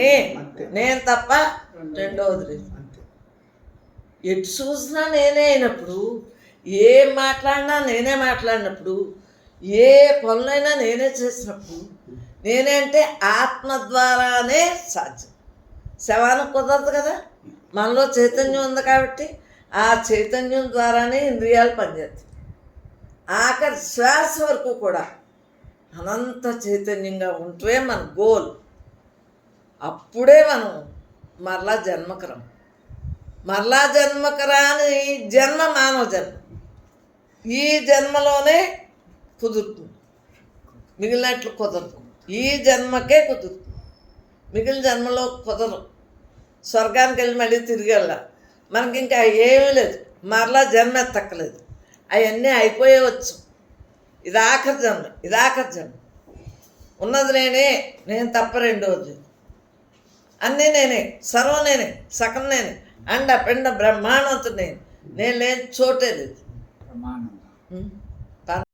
నేనే. నేను తప్ప రెండవది ఎటు చూసినా నేనే అయినప్పుడు ఏం మాట్లాడినా నేనే మాట్లాడినప్పుడు ఏ పనులైనా నేనే చేసినప్పుడు నేనే అంటే ఆత్మ ద్వారానే సాధ్యం. శవానికి కుదరదు కదా. మనలో చైతన్యం ఉంది కాబట్టి ఆ చైతన్యం ద్వారానే ఇంద్రియాలు పనిచేస్తాయి. ఆఖరి శ్వాస వరకు కూడా అనంత చైతన్యంగా ఉంటే మన గోల్. అప్పుడే మనం మరలా జన్మకరం. మరలా జన్మకరాని జన్మ మానవ జన్మ. ఈ జన్మలోనే కుదురుతుంది. మిగిలినట్లు కుదరదు. ఈ జన్మకే కుదురుతుంది. మిగిలిన జన్మలో కుదరదు. స్వర్గానికి వెళ్ళి మళ్ళీ తిరిగి వెళ్ళా. మనకి ఇంకా ఏమీ లేదు. మరలా జన్మ ఎత్తక్కలేదు. అవన్నీ అయిపోయేవచ్చు. ఇది ఆఖరి జన్మ. ఇది ఆఖరి జన్మ. ఉన్నది నేనే. నేను తప్ప రెండోది. అన్నీ నేనే సర్వం నేనే సకం నేనే అండ పిండ బ్రహ్మాండంతో నేను నేను లేని చోటే లేదు.